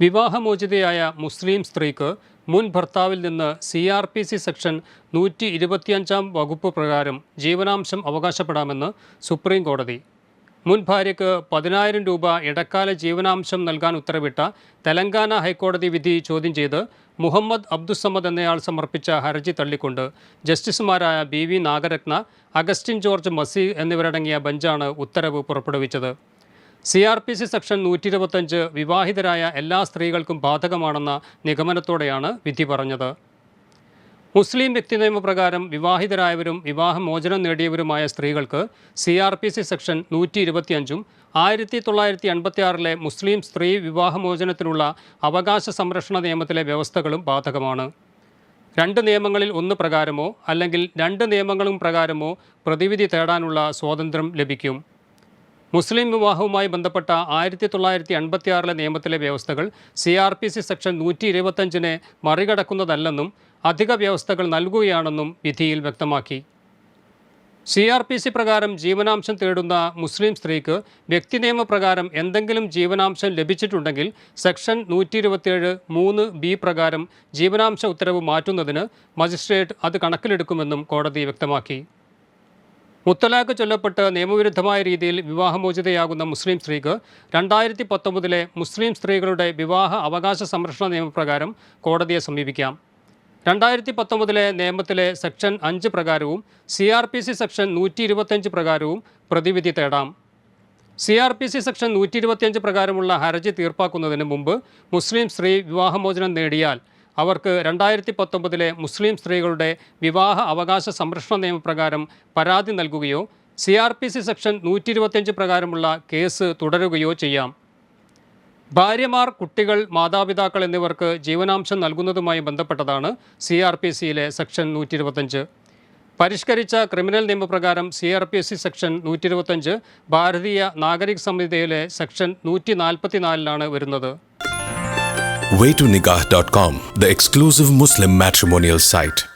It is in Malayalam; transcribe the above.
വിവാഹമോചിതയായ മുസ്ലിം സ്ത്രീക്ക് മുൻ ഭർത്താവിൽ നിന്ന് C R P C section നൂറ്റി ഇരുപത്തിയഞ്ചാം വകുപ്പ് പ്രകാരം ജീവനാംശം അവകാശപ്പെടാമെന്ന് സുപ്രീം കോടതി. മുൻ ഭാര്യയ്ക്ക് പതിനായിരം രൂപ ഇടക്കാല ജീവനാംശം നൽകാൻ ഉത്തരവിട്ട തെലങ്കാന ഹൈക്കോടതി വിധി ചോദ്യം ചെയ്ത് മുഹമ്മദ് അബ്ദുസമ്മദ് എന്നയാൾ സമർപ്പിച്ച ഹർജി തള്ളിക്കൊണ്ട് ജസ്റ്റിസുമാരായ ബി വി നാഗരത്ന അഗസ്റ്റിൻ ജോർജ് മസി എന്നിവരടങ്ങിയ ബെഞ്ചാണ് ഉത്തരവ് പുറപ്പെടുവിച്ചത്. C R P C section നൂറ്റി ഇരുപത്തഞ്ച് വിവാഹിതരായ എല്ലാ സ്ത്രീകൾക്കും ബാധകമാണെന്ന നിഗമനത്തോടെയാണ് വിധി പറഞ്ഞത്. മുസ്ലിം വ്യക്തി നിയമപ്രകാരം വിവാഹിതരായവരും വിവാഹമോചനം നേടിയവരുമായ സ്ത്രീകൾക്ക് C R P C section നൂറ്റി ഇരുപത്തിയഞ്ചും ആയിരത്തി തൊള്ളായിരത്തി എൺപത്തിയാറിലെ മുസ്ലിം സ്ത്രീ വിവാഹമോചനത്തിനുള്ള അവകാശ സംരക്ഷണ നിയമത്തിലെ വ്യവസ്ഥകളും ബാധകമാണ്. രണ്ട് നിയമങ്ങളിൽ ഒന്ന് പ്രകാരമോ അല്ലെങ്കിൽ രണ്ട് നിയമങ്ങളും പ്രകാരമോ പ്രതിവിധി തേടാനുള്ള സ്വാതന്ത്ര്യം ലഭിക്കും. മുസ്ലിം വിവാഹവുമായി ബന്ധപ്പെട്ട ആയിരത്തി തൊള്ളായിരത്തി അൻപത്തി ആറിലെ നിയമത്തിലെ വ്യവസ്ഥകൾ C R P C section നൂറ്റി ഇരുപത്തഞ്ചിനെ മറികടക്കുന്നതല്ലെന്നും അധിക വ്യവസ്ഥകൾ നൽകുകയാണെന്നും വിധിയിൽ വ്യക്തമാക്കി. സി ആർ പി സി പ്രകാരം ജീവനാംശം തേടുന്ന മുസ്ലിം സ്ത്രീക്ക് വ്യക്തി നിയമപ്രകാരം എന്തെങ്കിലും ജീവനാംശം ലഭിച്ചിട്ടുണ്ടെങ്കിൽ സെക്ഷൻ നൂറ്റി ഇരുപത്തിയേഴ് മൂന്ന് ബി പ്രകാരം ജീവനാംശ ഉത്തരവ് മാറ്റുന്നതിന് മജിസ്ട്രേറ്റ് അത് കണക്കിലെടുക്കുമെന്നും കോടതി വ്യക്തമാക്കി. മുത്തലാഖ് ചൊല്ലപ്പെട്ട് നിയമവിരുദ്ധമായ രീതിയിൽ വിവാഹമോചിതയാകുന്ന മുസ്ലിം സ്ത്രീക്ക് രണ്ടായിരത്തി പത്തൊമ്പതിലെ മുസ്ലിം സ്ത്രീകളുടെ വിവാഹ അവകാശ സംരക്ഷണ നിയമപ്രകാരം കോടതിയെ സമീപിക്കാം. രണ്ടായിരത്തി പത്തൊമ്പതിലെ നിയമത്തിലെ സെക്ഷൻ അഞ്ച് പ്രകാരവും C R P C section നൂറ്റി ഇരുപത്തിയഞ്ച് പ്രകാരവും പ്രതിവിധി തേടാം. C R P C section നൂറ്റി ഇരുപത്തിയഞ്ച് പ്രകാരമുള്ള ഹർജി തീർപ്പാക്കുന്നതിന് മുമ്പ് മുസ്ലിം സ്ത്രീ വിവാഹമോചനം നേടിയാൽ അവർക്ക് രണ്ടായിരത്തി പത്തൊമ്പതിലെ മുസ്ലിം സ്ത്രീകളുടെ വിവാഹ അവകാശ സംരക്ഷണ നിയമപ്രകാരം പരാതി നൽകുകയോ C R P C section നൂറ്റി ഇരുപത്തിയഞ്ച് പ്രകാരമുള്ള കേസ് തുടരുകയോ ചെയ്യാം. ഭാര്യമാർ കുട്ടികൾ മാതാപിതാക്കൾ എന്നിവർക്ക് ജീവനാംശം നൽകുന്നതുമായി ബന്ധപ്പെട്ടതാണ് സി ആർ പി സിയിലെ സെക്ഷൻ നൂറ്റി ഇരുപത്തഞ്ച് പരിഷ്കരിച്ച ക്രിമിനൽ നിയമപ്രകാരം C R P C section നൂറ്റി ഇരുപത്തഞ്ച് ഭാരതീയ നാഗരിക് സംഹിതയിലെ സെക്ഷൻ നൂറ്റി നാൽപ്പത്തിനാലിലാണ് വരുന്നത്. waytonikah.com, the exclusive Muslim matrimonial site.